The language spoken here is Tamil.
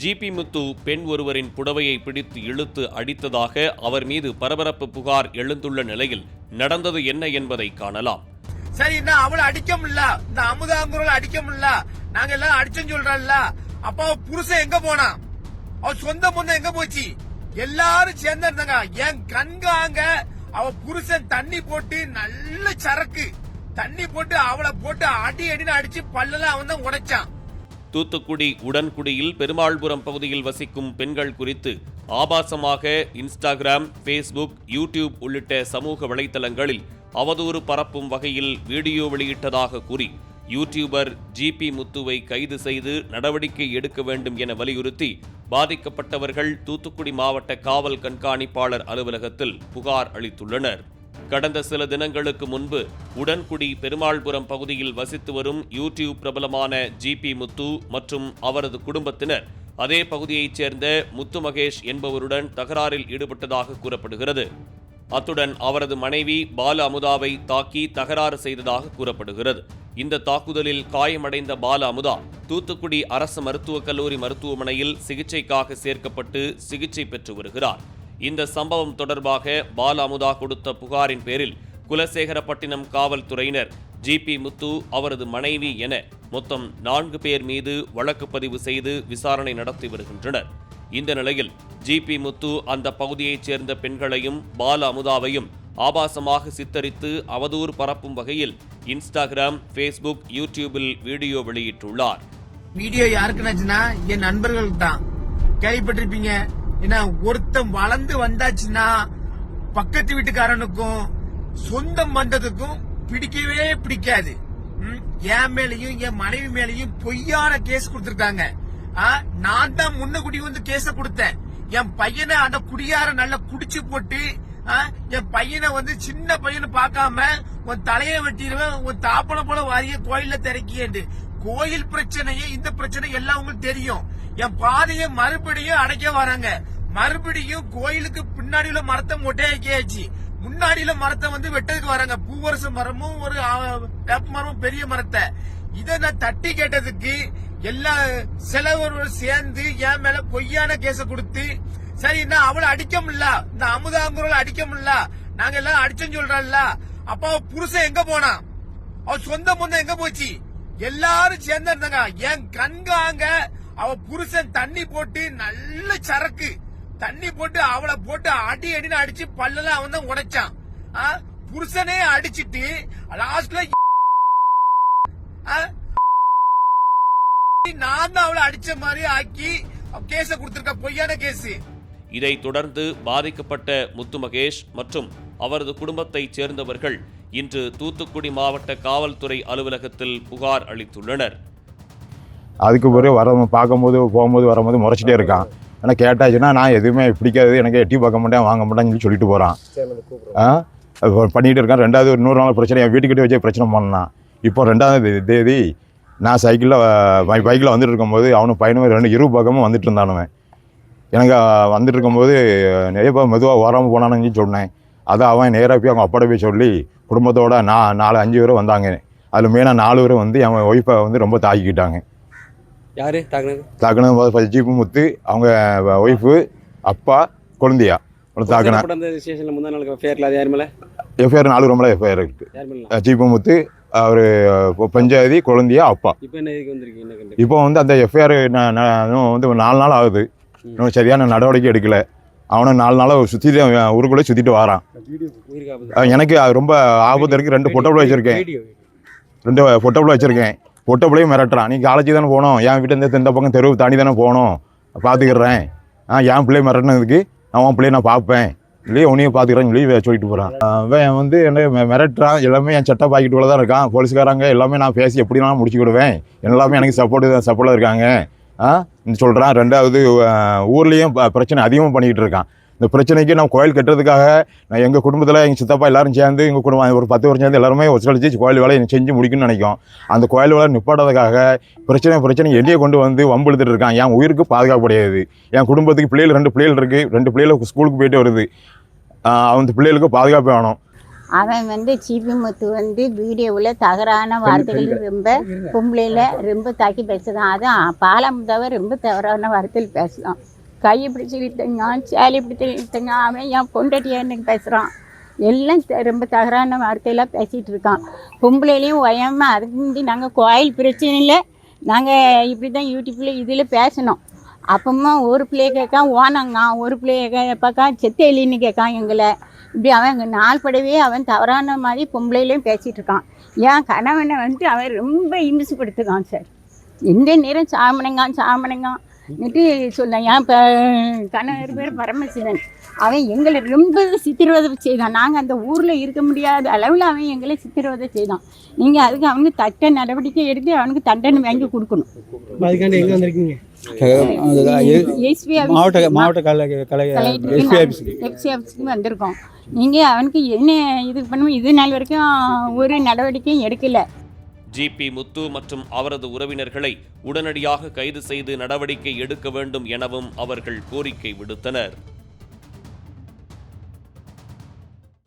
ஜிபி முத்து பெண் ஒருவரின் புடவையை பிடித்து இழுத்து அடித்ததாக அவர் மீது பரபரப்பு புகார் எழுந்துள்ள நிலையில் நடந்தது என்ன என்பதை காணலாம். சரி நான் அவளை அடிக்க முடியல? இந்த அமுதாங்குரல் அடிக்க முடியல? நாங்க எல்லாம் அடிச்சேன்னு சொல்றோம்ல அப்ப அவ புருஷன் எங்க போனா? அவ சொந்த பொண்ணு எங்க போச்சு? எல்லாரும் சேர்ந்து இருந்தாங்க. என் கண்காங்க அவ புருஷன் தண்ணி போட்டு நல்ல சரக்கு. தண்ணி போட்டு அவளை போட்டு அடி அடின்னு அடிச்சு பல்லெல்லாம் அவன் தான் உடைச்சான். தூத்துக்குடி உடன்குடியில் பெருமாள்புரம் பகுதியில் வசிக்கும் பெண்கள் குறித்து ஆபாசமாக இன்ஸ்டாகிராம் ஃபேஸ்புக் யூடியூப் உள்ளிட்ட சமூக வலைத்தளங்களில் அவதூறு பரப்பும் வகையில் வீடியோ வெளியிட்டதாக கூறி யூடியூபர் ஜிபி முத்துவை கைது செய்து நடவடிக்கை எடுக்க வேண்டும் என வலியுறுத்தி பாதிக்கப்பட்டவர்கள் தூத்துக்குடி மாவட்ட காவல் கண்காணிப்பாளர் அலுவலகத்தில் புகார் அளித்துள்ளனர். கடந்த சில தினங்களுக்கு முன்பு உடன்குடி பெருமாள்புரம் பகுதியில் வசித்து வரும் யூடியூப் பிரபலமான ஜிபி முத்து மற்றும் அவரது குடும்பத்தினர் அதே பகுதியைச் சேர்ந்த முத்து மகேஷ் என்பவருடன் தகராறில் ஈடுபட்டதாக கூறப்படுகிறது. அத்துடன் அவரது மனைவி பால அமுதாவை தாக்கி தகராறு செய்ததாக கூறப்படுகிறது. இந்த தாக்குதலில் காயமடைந்த பால அமுதா தூத்துக்குடி அரசு மருத்துவக் கல்லூரி மருத்துவமனையில் சிகிச்சைக்காக சேர்க்கப்பட்டு சிகிச்சை பெற்று வருகிறார். இந்த சம்பவம் தொடர்பாக பால அமுதா கொடுத்த புகாரின் பேரில் குலசேகரப்பட்டினம் காவல்துறையினர் ஜிபி முத்து அவரது மனைவி என மொத்தம் நான்கு பேர் மீது வழக்கு பதிவு செய்து விசாரணை நடத்தி வருகின்றனர். இந்த நிலையில் ஜிபி முத்து அந்த பகுதியைச் சேர்ந்த பெண்களையும் பால அமுதாவையும் ஆபாசமாக சித்தரித்து அவதூறு பரப்பும் வகையில் இன்ஸ்டாகிராம் ஃபேஸ்புக் யூடியூபில் வீடியோ வெளியிட்டுள்ளார். வீடியோ யாருக்குனாச்சுன்னா என் நண்பர்களுக்கு தான் கேள்விப்பட்டிருப்பீங்க. ஏன்னா ஒருத்தன் வளர்ந்து வந்தாச்சுன்னா பக்கத்து வீட்டுக்காரனுக்கும் சொந்தம் வந்ததுக்கும் பிடிக்கவே பிடிக்காது. என் மேலையும் என் மனைவி மேலையும் பொய்யான கேஸ் கொடுத்திருக்காங்க. ஆ, நான் தான் முன்னகுடி வந்து கேஸ கொடுத்தேன். என் பையனை அந்த குடியார நல்லா குடிச்சு போட்டு ஆ, என் பையனை வந்து சின்ன பையனை பார்க்காம உன் தலையை வெட்டிடுவேன் உன் தாப்பனை போல வாரிய கோயில்ல திறக்கியேண்டு. கோயில் பிரச்சனையே இந்த பிரச்சனை எல்லாம் உங்களுக்கு தெரியும். என் பாதையை மறுபடியும் அடைக்க வராங்க. மறுபடியும் கோயிலுக்கு பின்னாடி உள்ள மரத்தை மொட்டையாக்கியாச்சு முன்னாடியில மரத்தை வந்து வெட்டதுக்கு வராங்க. பூவரசு மரமும் ஒரு வேப்ப மரமும் பெரிய மரத்தை. இதை நான் தட்டி கேட்டதுக்கு எல்லா செலவரும் சேர்ந்து என் மேல பொய்யான கேச கொடுத்து சரி நான் அவளை அடிக்க முடியல? இந்த அமுதாங்குரல் அடிக்க முடியல? நாங்க எல்லாம் அடிச்சோன்னு சொல்றோம்ல அப்ப அவ புருஷன் எங்க போனா? அவ சொந்த முந்த எங்க போச்சு? எல்லாரும் சேர்ந்து இருந்தாங்க. என் கண்காங்க அவ புருஷன் தண்ணி போட்டு நல்ல சரக்கு. தண்ணி போட்டு அவளை போட்டு அடி அடின்னு அடிச்சு பல்லெல்லாம் அவன் தான் உடைச்சான்? புருஷனே அடிச்சிட்டு லாஸ்ட்ல நான் தான் அவளை அடிச்ச மாதிரி ஆக்கி கேஸ கொடுத்திருக்க பொய்யான கேஸ். இதைத் தொடர்ந்து பாதிக்கப்பட்ட முத்து மகேஷ் மற்றும் அவரது குடும்பத்தைச் சேர்ந்தவர்கள் இன்று தூத்துக்குடி மாவட்ட காவல்துறை அலுவலகத்தில் புகார் அளித்துள்ளனர். அதுக்கு பிறகு வர பார்க்கும்போது போகும்போது வரும்போது முறைச்சிட்டே இருக்கான். ஆனால் கேட்டாச்சுன்னா நான் எதுவுமே பிடிக்காது எனக்கு எட்டி பார்க்க மாட்டேன் வாங்க மாட்டேன்னு சொல்லி சொல்லிட்டு போகிறான் பண்ணிகிட்டு இருக்கான். ரெண்டாவது ஒரு நூறு நாள் பிரச்சனை என் வீட்டுக்கிட்டே வச்சு பிரச்சனை பண்ணான். இப்போ ரெண்டாவது தேதி நான் சைக்கிளில் பைக்கில் வந்துட்டு இருக்கும்போது அவனும் பையனும் ரெண்டு இரு பக்கமும் வந்துட்டு இருந்தானுவன். எனக்கு வந்துட்டு இருக்கும்போது நிறைய மெதுவாக வராமல் போனானுன்னு சொன்னேன். அதை அவன் நேராக போய் அவங்க அப்பாட்ட போய் சொல்லி குடும்பத்தோட நான் நாலு அஞ்சு பேர் வந்தாங்க. அதில் மெயினாக நாலு பேர் வந்து அவன் ஒய்ஃபை வந்து ரொம்ப தாக்கிக்கிட்டாங்க. யாரு? தாக்குனது? தாக்குனது ஜீப்பு முத்து அவங்க ஒய்ஃபு அப்பா குழந்தையா? சேலப்பட்டு அந்த ஸ்டேஷன்ல முந்தா நாளுக்கு ஃபேர்ல அது யார் மேல எஃப்ஐஆர் நாலு ரொம்ப எஃப்ஐஆர் இருக்கு. யார் மேல ஜீப்பு முத்து அவர் பஞ்சாயதி குழந்தையா அப்பா. இப்போ என்ன இதுக்கு வந்து அந்த எஃப்ஐஆர் வந்து நாலு நாள் ஆகுது. இன்னும் சரியான நடவடிக்கை எடுக்கல. அவனை நாலு நாளாக சுற்றிட்டு ஊருக்குள்ளே சுற்றிட்டு வரான். எனக்கு ரொம்ப ஆபத்து இருக்குது ரெண்டு பொட்டை வச்சுருக்கேன். ரெண்டு பொட்டை வச்சுருக்கேன். பொட்டை பிள்ளையும் மிரட்டுறான். நீ காலேஜ் தானே போகணும். என் வீட்டிலேருந்து இந்த பக்கம் தெருவு தாண்டி தானே போகணும். பார்த்துக்கிறேன் ஆ என் பிள்ளைய மிரட்டினதுக்கு நான் உன் பிள்ளைய நான் பார்ப்பேன். இல்லையே உன்னையும் பார்த்துக்கிறேன்னு சொல்லி சொல்லிட்டு போகிறான் அவன் வந்து என்ன மிரட்டுறான். எல்லாமே என் சட்டை பாக்கெட்டுக்குள்ள தான் இருக்கான். போலீஸ்காரங்க எல்லாமே நான் பேசி எப்படினாலும் முடிச்சுக்கிடுவேன் எல்லாமே எனக்கு சப்போர்ட் சப்போர்ட்டில் இருக்காங்க. ஆ சொல்கிறான் ரெண்டாவது ஊர்லேயும் ப- பிரச்சனை அதிகமாக பண்ணிக்கிட்டு இருக்கான். இந்த பிரச்சனைக்கு நான் கோயில் கட்டுறதுக்காக நான் எங்கள் குடும்பத்தில் எங்கள் சித்தப்பா எல்லாரும் சேர்ந்து எங்கள் குடும்பம் ஒரு பத்து வருஷம் சேர்ந்து எல்லாருமே ஒத்துழைச்சி கோயில் வேலையை செஞ்சு முடிக்கணும்னு நினைக்கும். அந்த கோயில் வேலை நிப்பாட்டதுக்காக பிரச்சனை பிரச்சனை எண்ணியை கொண்டு வந்து வம்பு இழுத்துட்டு இருக்கான் என் உயிருக்கு பாதுகாப்பு கிடையாது. என் குடும்பத்துக்கு பிள்ளைகள் ரெண்டு பிள்ளைகள் இருக்குது ரெண்டு பிள்ளைகள் ஸ்கூலுக்கு போயிட்டு வருது. அந்த பிள்ளைகளுக்கு பாதுகாப்பு வேணும். அவன் வந்து சிபி முத்து வந்து வீடியோவில் தவறான வார்த்தைகள் ரொம்ப பொம்பளையில் ரொம்ப தாக்கி பேசுகிறான் அதான் பாலமுதாவை ரொம்ப தவறான வார்த்தையில் பேசுகிறான் கையை பிடிச்சி இழுத்தங்க சேலை பிடிச்சி இழுத்தங்க அவன் என் பொண்டாட்டியான்னு பேசுகிறான் எல்லாம் ரொம்ப தகரான வார்த்தையெல்லாம் பேசிகிட்டு இருக்கான். பொம்பளையிலையும் ஒயாமல் அதுக்கு முந்தி நாங்கள் கோயில் பிரச்சனையில் நாங்கள் இப்படி தான் யூடியூப்பில் இதில் பேசினோம் அப்பமா ஒரு பிள்ளைய கேட்கான் ஓனாங்க ஒரு பிள்ளைய கேட்பாக்கா செத்தேலின்னு கேட்கான் எங்களை. இப்படி அவன் எங்கள் நாள் படவே அவன் தவறான மாதிரி பொம்பளையிலையும் பேசிகிட்டு இருக்கான். என் கணவனை வந்து அவன் ரொம்ப இம்சப்படுத்துக்கான் சார். எந்த நேரம் சாமனங்கான் சாமனங்கான். நிட்டு சொன்னேன் என் ப கணவர் பேர் பரமசிவன். அவன் எங்களை ரொம்ப சித்திரவதை செய்தான். நாங்கள் அந்த ஊரில் இருக்க முடியாத அளவில் அவன் எங்களை சித்திரவதை செய்தான். நீங்கள் அதுக்கு அவனுக்கு தட்ட நடவடிக்கை எடுத்து அவனுக்கு தண்டனை வாங்கி கொடுக்கணும். அதுக்காண்டி எங்கே வந்திருக்கோம். நீங்கள் அவனுக்கு என்ன இது பண்ணுவோம் இது நாள் வரைக்கும் ஒரு நடவடிக்கையும் எடுக்கலை. ஜிபி முத்து மற்றும் அவரது உறவினர்களை உடனடியாக கைது செய்து நடவடிக்கை எடுக்க வேண்டும் எனவும் அவர்கள் கோரிக்கை விடுத்தனர்.